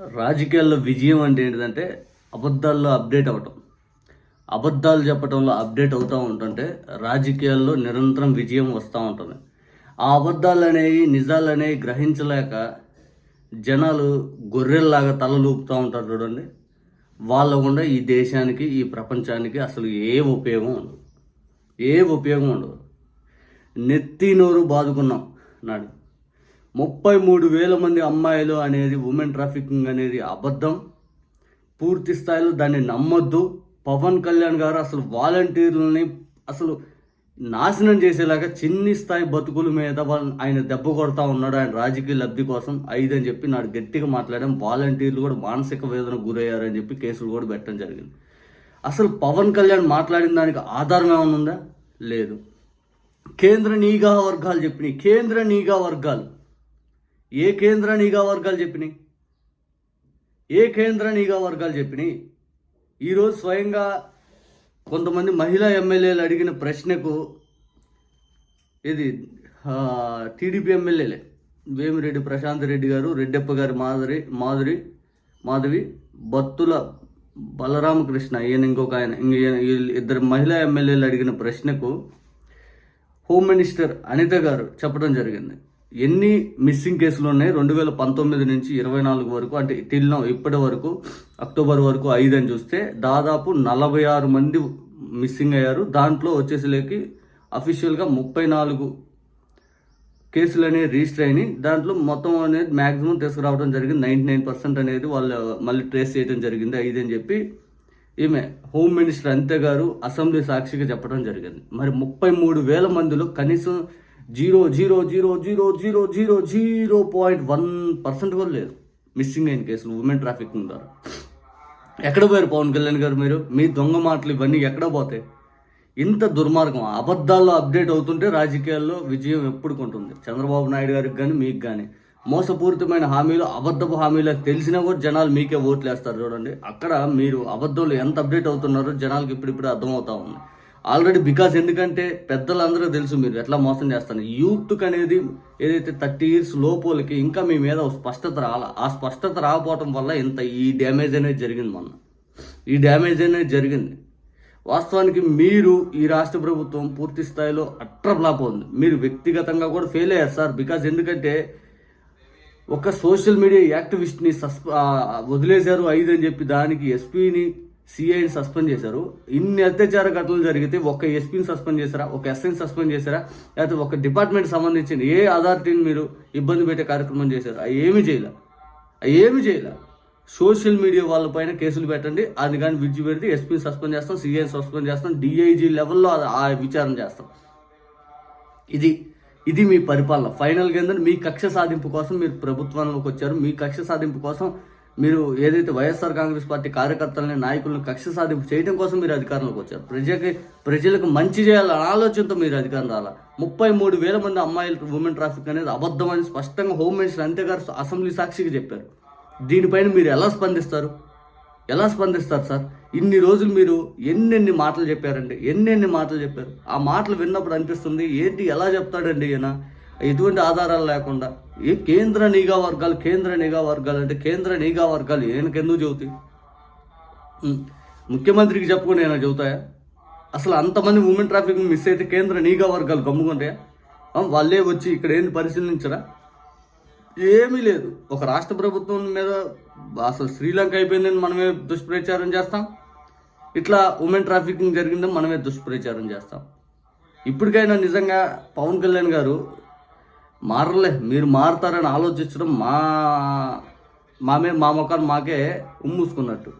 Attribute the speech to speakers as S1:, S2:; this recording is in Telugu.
S1: రాజకీయాల్లో విజయం అంటే ఏంటిదంటే అబద్ధాల్లో అప్డేట్ అవ్వటం. అబద్ధాలు చెప్పటంలో అప్డేట్ అవుతూ ఉంటుంటే రాజకీయాల్లో నిరంతరం విజయం వస్తూ ఉంటుంది. ఆ అబద్ధాలు అనేవి నిజాలు అనేవి గ్రహించలేక జనాలు గొర్రెల్లాగా తలలూపుతూ ఉంటారు చూడండి. వాళ్ళ గుండా ఈ దేశానికి ఈ ప్రపంచానికి అసలు ఏ ఉపయోగం ఉండదు. ఏ ఉపయోగం ఉండదు. నెత్తి నోరు బాదుకున్నాం నాడు. ముప్పై మూడు వేల మంది అమ్మాయిలు అనేది ఉమెన్ ట్రాఫికింగ్ అనేది అబద్ధం. పూర్తి స్థాయిలో దాన్ని నమ్మొద్దు. పవన్ కళ్యాణ్ గారు అసలు వాలంటీర్లని అసలు నాశనం చేసేలాగా చిన్ని స్థాయి బతుకుల మీద వాళ్ళ ఆయన దెబ్బ కొడతా ఉన్నాడు ఆయన రాజకీయ లబ్ధి కోసం. ఐదు అని చెప్పి నాడు గట్టిగా మాట్లాడడం వాలంటీర్లు కూడా మానసిక వేదన గురయ్యారని చెప్పి కేసులు కూడా పెట్టడం జరిగింది. అసలు పవన్ కళ్యాణ్ మాట్లాడిన దానికి ఆధారం ఏమైనా ఉందా? లేదు. కేంద్ర నీగా వర్గాలు చెప్పినాయి. కేంద్ర నీగా వర్గాలు. ఏ కేంద్ర నిఘా వర్గాలు చెప్పినాయి? ఏ కేంద్ర నిఘా వర్గాలు చెప్పినాయి? ఈరోజు స్వయంగా కొంతమంది మహిళా ఎమ్మెల్యేలు అడిగిన ప్రశ్నకు ఇది టీడీపీ ఎమ్మెల్యేలే వేమిరెడ్డి ప్రశాంత్ రెడ్డి గారు రెడ్డప్ప గారి మాధురి మాధురి మాధవి బత్తుల బలరామకృష్ణ ఈయన ఇంకొక ఆయన ఈయన ఇద్దరు మహిళా ఎమ్మెల్యేలు అడిగిన ప్రశ్నకు హోమ్ మినిస్టర్ అనిత గారు చెప్పడం జరిగింది. ఎన్ని మిస్సింగ్ కేసులు ఉన్నాయి? రెండు వేల పంతొమ్మిది నుంచి ఇరవై నాలుగు వరకు అంటే టిల్ నౌ ఇప్పటి వరకు అక్టోబర్ వరకు ఐదు అని చూస్తే దాదాపు నలభై ఆరు మంది మిస్సింగ్ అయ్యారు. దాంట్లో వచ్చేసరికి అఫీషియల్గా ముప్పై నాలుగు కేసులు అనేవి రిజిస్టర్ అయినాయి. దాంట్లో మొత్తం అనేది మ్యాక్సిమం తీసుకురావడం జరిగింది. నైంటీ నైన్ పర్సెంట్ అనేది వాళ్ళు మళ్ళీ ట్రేస్ చేయడం జరిగింది. ఐదు అని చెప్పి ఈమె హోమ్ మినిస్టర్ అంతే గారు అసెంబ్లీ సాక్షిగా చెప్పడం జరిగింది. మరి ముప్పై మూడు వేల మందిలో కనీసం zero zero zero zero zero zero zero point one percent కూడా లేదు. మిస్సింగ్ అయిన కేసులు ఉమెన్ ట్రాఫిక్ ఉంటారు ఎక్కడ పోయారు పవన్ కళ్యాణ్ గారు మీరు? మీ దొంగ మాటలు ఇవన్నీ ఎక్కడ పోతాయి? ఇంత దుర్మార్గం అబద్ధాల్లో అప్డేట్ అవుతుంటే రాజకీయాల్లో విజయం ఎప్పుడు కొంటుంది? చంద్రబాబు నాయుడు గారికి కానీ మీకు కానీ మోసపూరితమైన హామీలు అబద్ధపు హామీలు తెలిసినా కూడా జనాలు మీకే ఓట్లు వేస్తారు చూడండి. అక్కడ మీరు అబద్ధంలో ఎంత అప్డేట్ అవుతున్నారో జనాలకు ఇప్పుడిప్పుడు అర్థమవుతా ఉంది. ఆల్రెడీ బికాస్ ఎందుకంటే పెద్దలందరూ తెలుసు మీరు ఎట్లా మోసం చేస్తారు యూత్కి అనేది ఏదైతే థర్టీ ఇయర్స్ లోపోలకి ఇంకా మీ మీద స్పష్టత రాల. ఆ స్పష్టత రాకపోవటం వల్ల ఇంత ఈ డ్యామేజ్ అనేది జరిగింది మొన్న. ఈ డ్యామేజ్ అనేది జరిగింది. వాస్తవానికి మీరు ఈ రాష్ట్ర ప్రభుత్వం పూర్తి స్థాయిలో అట్రప్లాప్ ఉంది మీరు వ్యక్తిగతంగా కూడా ఫెయిల్ అయ్యారు సార్. బికాజ్ ఎందుకంటే ఒక సోషల్ మీడియా యాక్టివిస్ట్ని సస్ప వదిలేశారు ఐదు అని చెప్పి దానికి ఎస్పీని సిఐని సస్పెండ్ చేశారు. ఇన్ని అత్యాచార ఘటనలు జరిగితే ఒక ఎస్పీని సస్పెండ్ చేశారా? ఒక ఎస్ఐని సస్పెండ్ చేశారా? లేకపోతే ఒక డిపార్ట్మెంట్ సంబంధించిన ఏ అథారిటీని మీరు ఇబ్బంది పెట్టే కార్యక్రమం చేశారు? అవి ఏమి చేయలే. అవి ఏమి చేయలే. సోషల్ మీడియా వాళ్ళపైన కేసులు పెట్టండి. అది కానీ విడిచి పెడితే ఎస్పీని సస్పెండ్ చేస్తాం సిఐని సస్పెండ్ చేస్తాం డిఐజీ లెవెల్లో అది- ఆ విచారణ చేస్తాం. ఇది ఇది మీ పరిపాలన. ఫైనల్గా ఏంటంటే మీ కక్ష సాధింపు కోసం మీరు ప్రభుత్వంలోకి వచ్చారు. మీ కక్ష సాధింపు కోసం మీరు ఏదైతే వైఎస్ఆర్ కాంగ్రెస్ పార్టీ కార్యకర్తలని నాయకులను కక్ష సాధింపు చేయడం కోసం మీరు అధికారంలోకి వచ్చారు. ప్రజలకి ప్రజలకు మంచి చేయాలన్న ఆలోచనతో మీరు అధికారం రాలా? ముప్పై మూడు వేల మంది అమ్మాయిలు ఉమెన్ ట్రాఫిక్ అనేది అబద్ధం అని స్పష్టంగా హోమ్ మినిస్టర్ అంతేగారు అసెంబ్లీ సాక్షికి చెప్పారు. దీనిపైన మీరు ఎలా స్పందిస్తారు? ఎలా స్పందిస్తారు సార్? ఇన్ని రోజులు మీరు ఎన్నెన్ని మాటలు చెప్పారండి? ఎన్నెన్ని మాటలు చెప్పారు? ఆ మాటలు విన్నప్పుడు అనిపిస్తుంది ఏంటి ఎలా చెప్తాడండి ఈయన? ఎటువంటి ఆధారాలు లేకుండా ఏ కేంద్ర నిఘా వర్గాలు కేంద్ర నిఘా వర్గాలు అంటే కేంద్ర నిఘా వర్గాలు ఏనకెందుకు చెబుతాయి? ముఖ్యమంత్రికి చెప్పుకుని ఏమైనా చెబుతాయా? అసలు అంతమంది ఉమెన్ ట్రాఫిక్ మిస్ అయితే కేంద్ర నిఘా వర్గాలు గమ్ముకుంటాయా? వాళ్ళే వచ్చి ఇక్కడ ఏంది పరిశీలించరా? ఏమీ లేదు. ఒక రాష్ట్ర ప్రభుత్వం మీద అసలు శ్రీలంక అయిపోయిందని మనమే దుష్ప్రచారం చేస్తాం. ఇట్లా ఉమెన్ ట్రాఫికింగ్ జరిగిందని మనమే దుష్ప్రచారం చేస్తాం. ఇప్పటికైనా నిజంగా పవన్ కళ్యాణ్ గారు మారలే మీరు మారుతారని ఆలోచించడం మా మామే మా ముఖాన్ని మాకే ఉమ్మూసుకున్నట్టు.